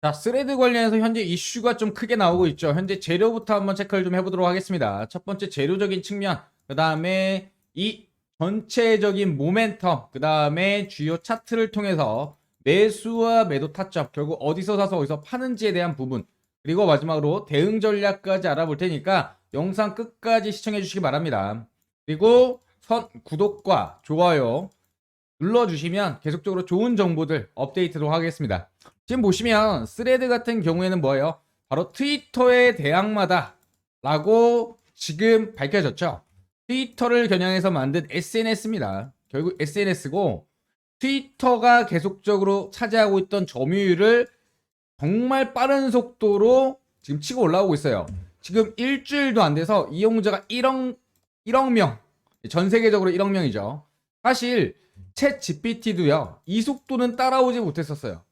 자, 스레드 관련해서 현재 이슈가 좀 크게 나오고 있죠. 현재 재료부터 한번 체크를 좀 해보도록 하겠습니다. 첫 번째 재료적인 측면, 그 다음에 이 전체적인 모멘텀, 그 다음에 주요 차트를 통해서 매수와 매도 타점, 결국 어디서 사서 어디서 파는지에 대한 부분, 그리고 마지막으로 대응 전략까지 알아볼 테니까 영상 끝까지 시청해 주시기 바랍니다. 그리고 선 구독과 좋아요 눌러주시면 계속적으로 좋은 정보들 업데이트도 하겠습니다. 지금 보시면 스레드 같은 경우에는 뭐예요? 바로 트위터의 대항마다 라고 지금 밝혀졌죠. 트위터를 겨냥해서 만든 SNS입니다. 결국 SNS고 트위터가 계속적으로 차지하고 있던 점유율을 정말 빠른 속도로 지금 치고 올라오고 있어요. 지금 일주일도 안 돼서 이용자가 1억 1억 명, 전 세계적으로 1억 명이죠. 사실 챗 GPT도요. 이 속도는 따라오지 못했었어요.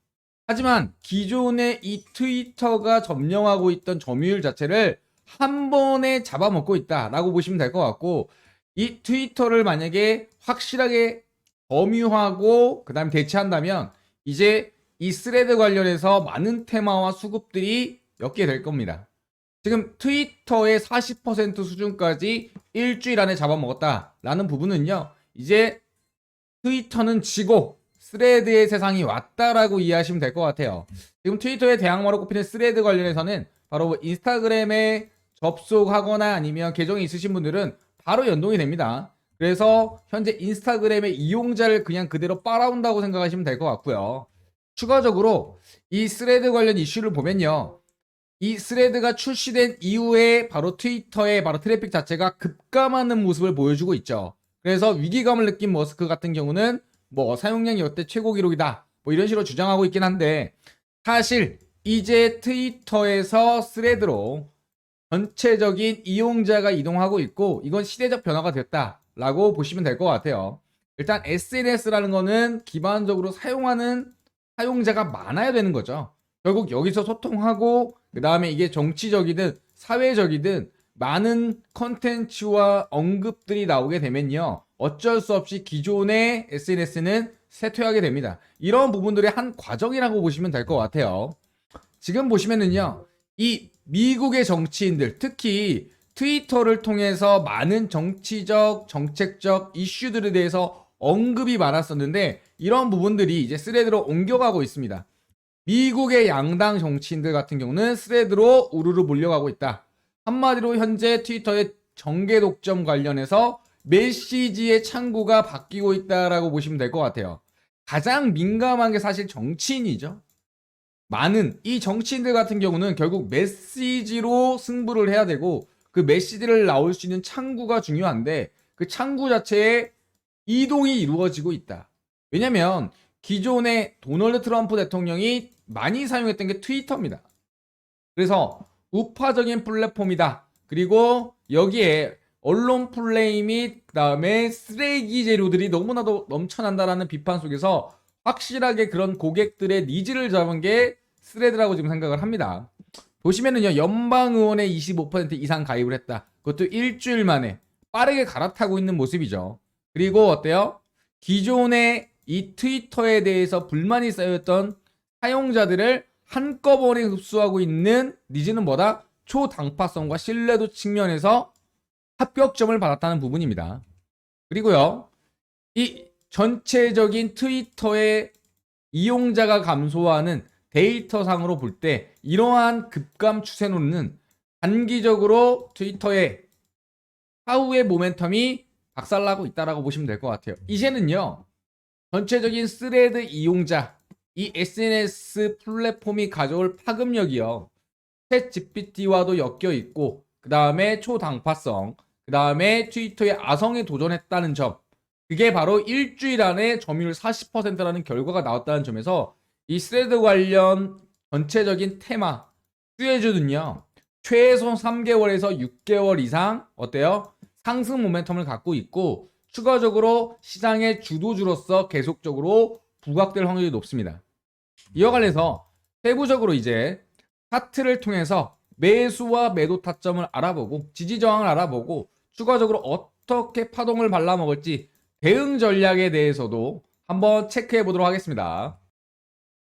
하지만 기존의 이 트위터가 점령하고 있던 점유율 자체를 한 번에 잡아먹고 있다라고 보시면 될 것 같고 이 트위터를 만약에 확실하게 점유하고 그 다음 대체한다면 이제 이 스레드 관련해서 많은 테마와 수급들이 엮게 될 겁니다. 지금 트위터의 40% 수준까지 일주일 안에 잡아먹었다라는 부분은요. 이제 트위터는 지고 스레드의 세상이 왔다라고 이해하시면 될 것 같아요. 지금 트위터의 대항마로 꼽히는 스레드 관련해서는 바로 인스타그램에 접속하거나 아니면 계정이 있으신 분들은 바로 연동이 됩니다. 그래서 현재 인스타그램의 이용자를 그냥 그대로 빨아온다고 생각하시면 될 것 같고요. 추가적으로 이 스레드 관련 이슈를 보면요. 이 스레드가 출시된 이후에 바로 트위터의 바로 트래픽 자체가 급감하는 모습을 보여주고 있죠. 그래서 위기감을 느낀 머스크 같은 경우는 뭐 사용량이 역대 최고 기록이다. 뭐 이런 식으로 주장하고 있긴 한데 사실 이제 트위터에서 스레드로 전체적인 이용자가 이동하고 있고 이건 시대적 변화가 됐다라고 보시면 될 것 같아요. 일단 SNS라는 거는 기반적으로 사용하는 사용자가 많아야 되는 거죠. 결국 여기서 소통하고 그 다음에 이게 정치적이든 사회적이든 많은 컨텐츠와 언급들이 나오게 되면요. 어쩔 수 없이 기존의 SNS는 쇠퇴하게 됩니다. 이런 부분들의 한 과정이라고 보시면 될 것 같아요. 지금 보시면은요. 이 미국의 정치인들, 특히 트위터를 통해서 많은 정치적, 정책적 이슈들에 대해서 언급이 많았었는데 이런 부분들이 이제 스레드로 옮겨가고 있습니다. 미국의 양당 정치인들 같은 경우는 스레드로 우르르 몰려가고 있다. 한마디로 현재 트위터의 정계 독점 관련해서 메시지의 창구가 바뀌고 있다라고 보시면 될 것 같아요. 가장 민감한 게 사실 정치인이죠. 많은 이 정치인들 같은 경우는 결국 메시지로 승부를 해야 되고 그 메시지를 나올 수 있는 창구가 중요한데 그 창구 자체에 이동이 이루어지고 있다. 왜냐면 기존의 도널드 트럼프 대통령이 많이 사용했던 게 트위터입니다. 그래서 우파적인 플랫폼이다. 그리고 여기에 언론 플레이 및 그다음에 쓰레기 재료들이 너무나도 넘쳐난다라는 비판 속에서 확실하게 그런 고객들의 니즈를 잡은 게 스레드라고 지금 생각을 합니다. 보시면은요 연방 의원의 25% 이상 가입을 했다. 그것도 일주일 만에 빠르게 갈아타고 있는 모습이죠. 그리고 어때요? 기존의 이 트위터에 대해서 불만이 쌓였던 사용자들을 한꺼번에 흡수하고 있는 니즈는 뭐다? 초당파성과 신뢰도 측면에서 합격점을 받았다는 부분입니다. 그리고요, 이 전체적인 트위터의 이용자가 감소하는 데이터상으로 볼 때 이러한 급감 추세로는 단기적으로 트위터의 사후의 모멘텀이 박살나고 있다라고 보시면 될 것 같아요. 이제는요, 전체적인 스레드 이용자, 이 SNS 플랫폼이 가져올 파급력이요. 챗 GPT와도 엮여 있고, 그 다음에 초당파성, 그 다음에 트위터의 아성에 도전했다는 점. 그게 바로 일주일 안에 점유율 40%라는 결과가 나왔다는 점에서 이 스레드 관련 전체적인 테마, 수혜주는요, 최소 3개월에서 6개월 이상, 어때요? 상승 모멘텀을 갖고 있고, 추가적으로 시장의 주도주로서 계속적으로 부각될 확률이 높습니다. 이와 관련해서 세부적으로 이제 차트를 통해서 매수와 매도 타점을 알아보고 지지 저항을 알아보고 추가적으로 어떻게 파동을 발라먹을지 대응 전략에 대해서도 한번 체크해 보도록 하겠습니다.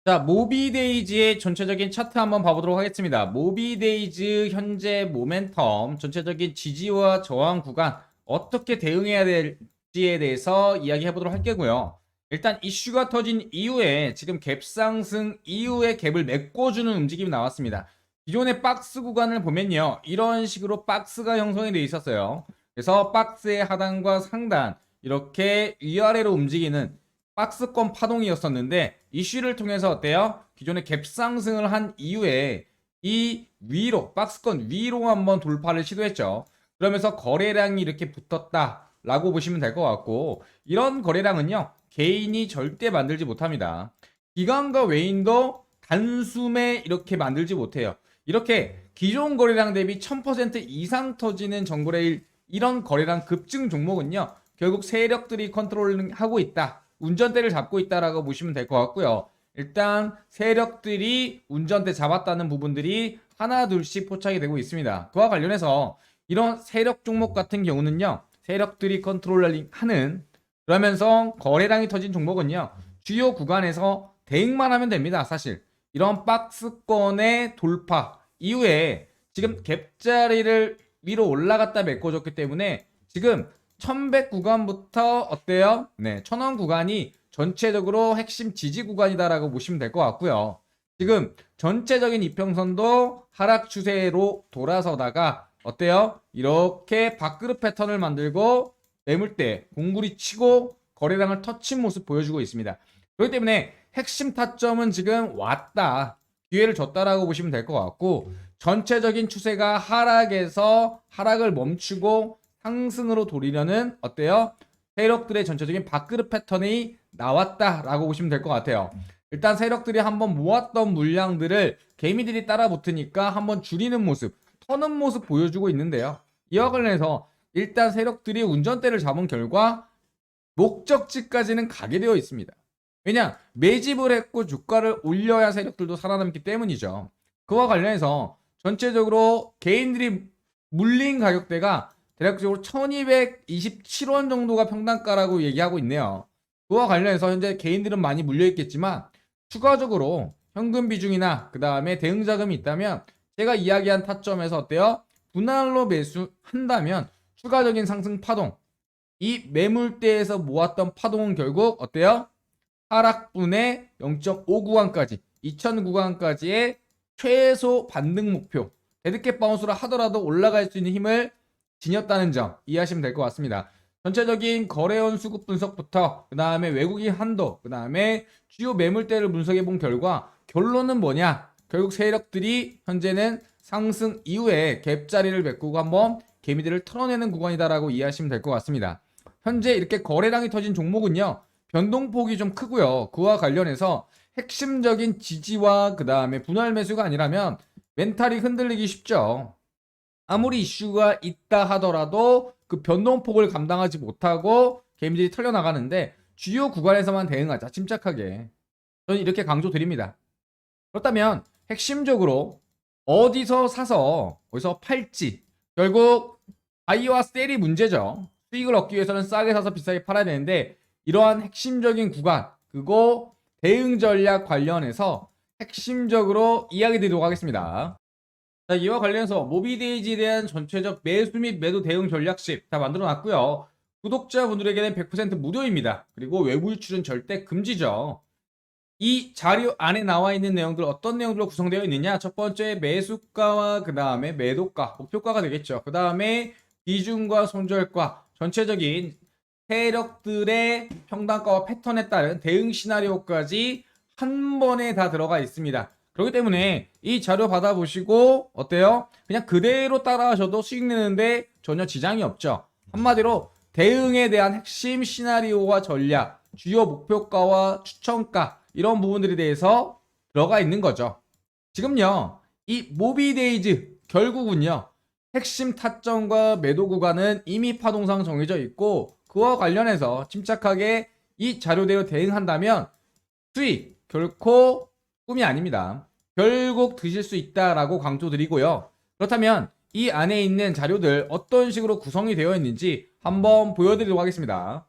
자, 모비데이즈의 전체적인 차트 한번 봐보도록 하겠습니다. 모비데이즈 현재 모멘텀, 전체적인 지지와 저항 구간 어떻게 대응해야 될지에 대해서 이야기해 보도록 할 게고요. 일단 이슈가 터진 이후에 지금 갭 상승 이후에 갭을 메꿔주는 움직임이 나왔습니다. 기존의 박스 구간을 보면요. 이런 식으로 박스가 형성이 되어 있었어요. 그래서 박스의 하단과 상단 이렇게 위아래로 움직이는 박스권 파동이었었는데 이슈를 통해서 어때요? 기존의 갭 상승을 한 이후에 이 위로 박스권 위로 한번 돌파를 시도했죠. 그러면서 거래량이 이렇게 붙었다 라고 보시면 될 것 같고 이런 거래량은요 개인이 절대 만들지 못합니다. 기관과 외인도 단숨에 이렇게 만들지 못해요. 이렇게 기존 거래량 대비 1000% 이상 터지는 정거래일 이런 거래량 급증 종목은요 결국 세력들이 컨트롤하고 있다. 운전대를 잡고 있다라고 보시면 될 것 같고요. 일단 세력들이 운전대 잡았다는 부분들이 하나 둘씩 포착이 되고 있습니다. 그와 관련해서 이런 세력 종목 같은 경우는요. 세력들이 컨트롤하는 그러면서 거래량이 터진 종목은요. 주요 구간에서 대응만 하면 됩니다. 사실 이런 박스권의 돌파 이후에 지금 갭자리를 위로 올라갔다 메꿔줬기 때문에 지금 1100 구간부터 어때요? 네, 1000원 구간이 전체적으로 핵심 지지 구간이다라고 보시면 될 것 같고요. 지금 전체적인 이평선도 하락 추세로 돌아서다가 어때요? 이렇게 밥그릇 패턴을 만들고 매물대 공구리 치고 거래량을 터친 모습 보여주고 있습니다. 그렇기 때문에 핵심 타점은 지금 왔다. 기회를 줬다라고 보시면 될 것 같고 전체적인 추세가 하락에서 하락을 멈추고 상승으로 돌리려는 어때요? 세력들의 전체적인 밥그릇 패턴이 나왔다라고 보시면 될 것 같아요. 일단 세력들이 한번 모았던 물량들을 개미들이 따라 붙으니까 한번 줄이는 모습, 터는 모습 보여주고 있는데요. 이와 관련해서 일단 세력들이 운전대를 잡은 결과 목적지까지는 가게 되어 있습니다. 왜냐? 매집을 했고 주가를 올려야 세력들도 살아남기 때문이죠. 그와 관련해서 전체적으로 개인들이 물린 가격대가 대략적으로 1227원 정도가 평단가라고 얘기하고 있네요. 그와 관련해서 현재 개인들은 많이 물려 있겠지만 추가적으로 현금 비중이나 그 다음에 대응 자금이 있다면 제가 이야기한 타점에서 어때요? 분할로 매수한다면 추가적인 상승 파동 이 매물대에서 모았던 파동은 결국 어때요? 하락분의 0.5 구간까지 2000 구간까지의 최소 반등 목표 데드캣 바운스를 하더라도 올라갈 수 있는 힘을 지녔다는 점 이해하시면 될 것 같습니다. 전체적인 거래원 수급 분석부터 그 다음에 외국인 한도 그 다음에 주요 매물대를 분석해 본 결과 결론은 뭐냐 결국 세력들이 현재는 상승 이후에 갭자리를 메꾸고 한번 개미들을 털어내는 구간이다라고 이해하시면 될 것 같습니다. 현재 이렇게 거래량이 터진 종목은요 변동폭이 좀 크고요 그와 관련해서 핵심적인 지지와 그 다음에 분할 매수가 아니라면 멘탈이 흔들리기 쉽죠. 아무리 이슈가 있다 하더라도 그 변동폭을 감당하지 못하고 개미들이 털려나가는데 주요 구간에서만 대응하자. 침착하게. 저는 이렇게 강조드립니다. 그렇다면 핵심적으로 어디서 사서 어디서 팔지? 결국 바이와 셀이 문제죠. 수익을 얻기 위해서는 싸게 사서 비싸게 팔아야 되는데 이러한 핵심적인 구간 그거 대응 전략 관련해서 핵심적으로 이야기 드리도록 하겠습니다 자, 이와 관련해서 모비데이지에 대한 전체적 매수 및 매도 대응 전략식 다 만들어 놨고요. 구독자분들에게는 100% 무료입니다. 그리고 외부 유출은 절대 금지죠. 이 자료 안에 나와 있는 내용들 어떤 내용들로 구성되어 있느냐? 첫 번째 매수가와 그 다음에 매도가, 목표가가 되겠죠. 그 다음에 비중과 손절가, 전체적인 세력들의 평단가와 패턴에 따른 대응 시나리오까지 한 번에 다 들어가 있습니다. 그렇기 때문에 이 자료 받아보시고 어때요? 그냥 그대로 따라하셔도 수익 내는데 전혀 지장이 없죠. 한마디로 대응에 대한 핵심 시나리오와 전략, 주요 목표가와 추천가 이런 부분들에 대해서 들어가 있는 거죠. 지금요, 이 모비데이즈 결국은요, 핵심 타점과 매도 구간은 이미 파동상 정해져 있고 그와 관련해서 침착하게 이 자료대로 대응한다면 수익 결코 꿈이 아닙니다. 결국 드실 수 있다라고 강조드리고요. 그렇다면 이 안에 있는 자료들 어떤 식으로 구성이 되어 있는지 한번 보여드리도록 하겠습니다.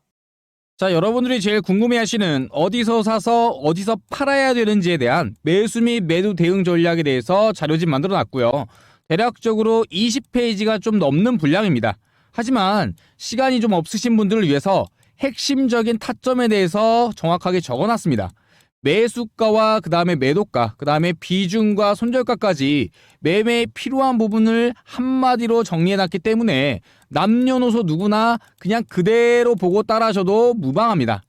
자, 여러분들이 제일 궁금해 하시는 어디서 사서 어디서 팔아야 되는지에 대한 매수 및 매도 대응 전략에 대해서 자료집 만들어 놨고요. 대략적으로 20페이지가 좀 넘는 분량입니다. 하지만 시간이 좀 없으신 분들을 위해서 핵심적인 타점에 대해서 정확하게 적어 놨습니다. 매수가와 그 다음에 매도가, 그 다음에 비중과 손절가까지 매매에 필요한 부분을 한마디로 정리해놨기 때문에 남녀노소 누구나 그냥 그대로 보고 따라하셔도 무방합니다.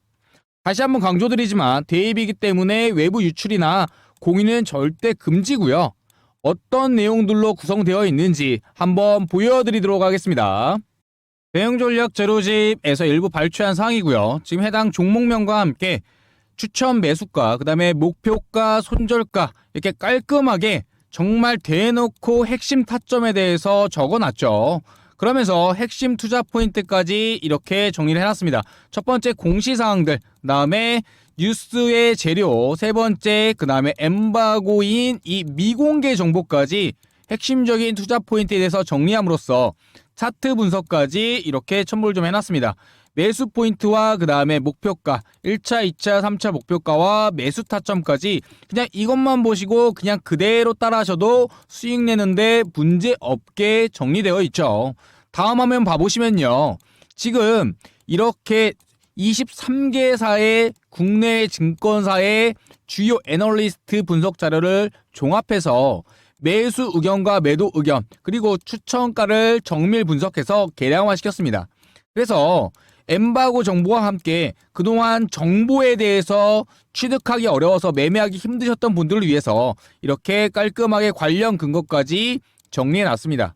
다시 한번 강조드리지만 대입이기 때문에 외부 유출이나 공유는 절대 금지고요. 어떤 내용들로 구성되어 있는지 한번 보여드리도록 하겠습니다. 대응 전략 제로집에서 일부 발췌한 사항이고요. 지금 해당 종목명과 함께 추천 매수가, 그 다음에 목표가, 손절가 이렇게 깔끔하게 정말 대놓고 핵심 타점에 대해서 적어놨죠. 그러면서 핵심 투자 포인트까지 이렇게 정리를 해놨습니다. 첫 번째 공시사항들, 그 다음에 뉴스의 재료, 세 번째, 그 다음에 엠바고인 이 미공개 정보까지 핵심적인 투자 포인트에 대해서 정리함으로써 차트 분석까지 이렇게 첨부를 좀 해놨습니다. 매수 포인트와 그 다음에 목표가, 1차, 2차, 3차 목표가와 매수 타점까지 그냥 이것만 보시고 그냥 그대로 따라하셔도 수익 내는데 문제 없게 정리되어 있죠. 다음 화면 봐보시면요. 지금 이렇게 23개사의 국내 증권사의 주요 애널리스트 분석 자료를 종합해서 매수 의견과 매도 의견 그리고 추천가를 정밀 분석해서 계량화 시켰습니다. 그래서 엠바고 정보와 함께 그동안 정보에 대해서 취득하기 어려워서 매매하기 힘드셨던 분들을 위해서 이렇게 깔끔하게 관련 근거까지 정리해 놨습니다.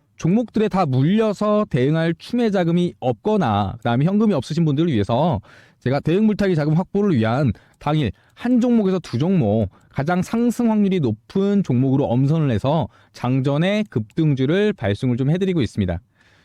종목들에 다 물려서 대응할 추매 자금이 없거나 그다음에 현금이 없으신 분들을 위해서 제가 대응 물타기 자금 확보를 위한 당일 한 종목에서 두 종목 가장 상승 확률이 높은 종목으로 엄선을 해서 장전의 급등주를 발송을 좀 해드리고 있습니다.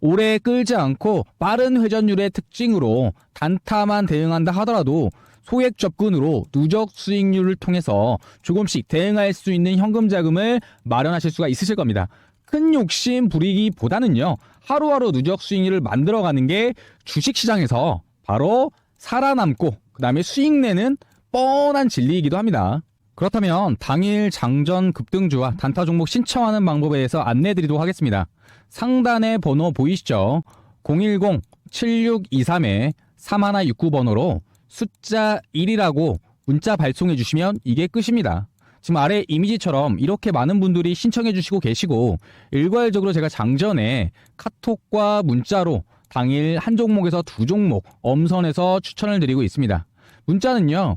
오래 끌지 않고 빠른 회전율의 특징으로 단타만 대응한다 하더라도 소액 접근으로 누적 수익률을 통해서 조금씩 대응할 수 있는 현금 자금을 마련하실 수가 있으실 겁니다. 큰 욕심 부리기보다는요, 하루하루 누적 수익률을 만들어가는 게 주식시장에서 바로 살아남고, 그 다음에 수익 내는 뻔한 진리이기도 합니다. 그렇다면 당일 장전 급등주와 단타 종목 신청하는 방법에 대해서 안내 드리도록 하겠습니다. 상단에 번호 보이시죠? 010-7623에 3169번호로 숫자 1이라고 문자 발송해 주시면 이게 끝입니다. 지금 아래 이미지처럼 이렇게 많은 분들이 신청해 주시고 계시고 일괄적으로 제가 장전에 카톡과 문자로 당일 한 종목에서 두 종목 엄선해서 추천을 드리고 있습니다. 문자는요.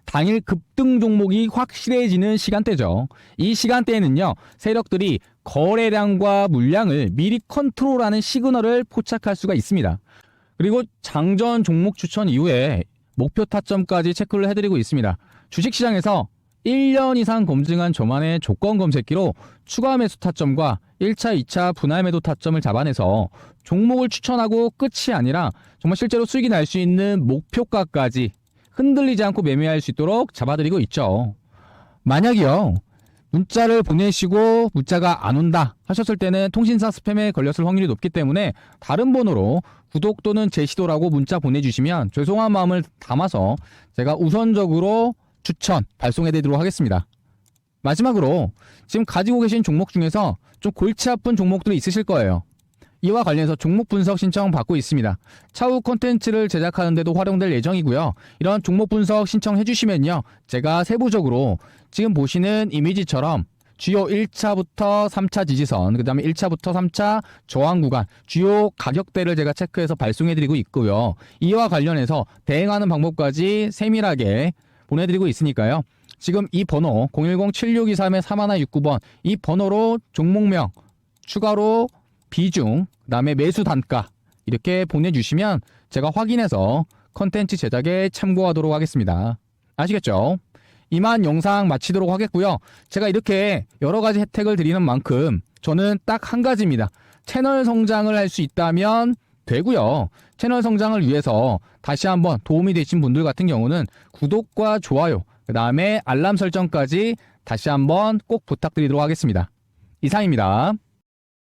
당일 급등 종목이 확실해지는 시간대죠. 이 시간대에는요, 세력들이 거래량과 물량을 미리 컨트롤하는 시그널을 포착할 수가 있습니다. 그리고 장전 종목 추천 이후에 목표 타점까지 체크를 해드리고 있습니다. 주식시장에서 1년 이상 검증한 저만의 조건 검색기로 추가 매수 타점과 1차, 2차 분할 매도 타점을 잡아내서 종목을 추천하고 끝이 아니라 정말 실제로 수익이 날 수 있는 목표가까지 흔들리지 않고 매매할 수 있도록 잡아드리고 있죠. 만약이요. 문자를 보내시고 문자가 안 온다 하셨을 때는 통신사 스팸에 걸렸을 확률이 높기 때문에 다른 번호로 구독 또는 제시도라고 문자 보내주시면 죄송한 마음을 담아서 제가 우선적으로 추천 발송해 드리도록 하겠습니다. 마지막으로 지금 가지고 계신 종목 중에서 좀 골치 아픈 종목들이 있으실 거예요. 이와 관련해서 종목 분석 신청 받고 있습니다. 차후 콘텐츠를 제작하는 데도 활용될 예정이고요. 이런 종목 분석 신청해 주시면요. 제가 세부적으로 지금 보시는 이미지처럼 주요 1차부터 3차 지지선, 그 다음에 1차부터 3차 저항 구간, 주요 가격대를 제가 체크해서 발송해 드리고 있고요. 이와 관련해서 대응하는 방법까지 세밀하게 보내드리고 있으니까요. 지금 이 번호 010-7623-3169번 이 번호로 종목명 추가로 비중 그다음에 매수 단가 이렇게 보내주시면 제가 확인해서 컨텐츠 제작에 참고하도록 하겠습니다. 아시겠죠? 이만 영상 마치도록 하겠고요. 제가 이렇게 여러 가지 혜택을 드리는 만큼 저는 딱 한 가지입니다. 채널 성장을 할 수 있다면 되고요. 채널 성장을 위해서 다시 한번 도움이 되신 분들 같은 경우는 구독과 좋아요, 그 다음에 알람 설정까지 다시 한번 꼭 부탁드리도록 하겠습니다. 이상입니다.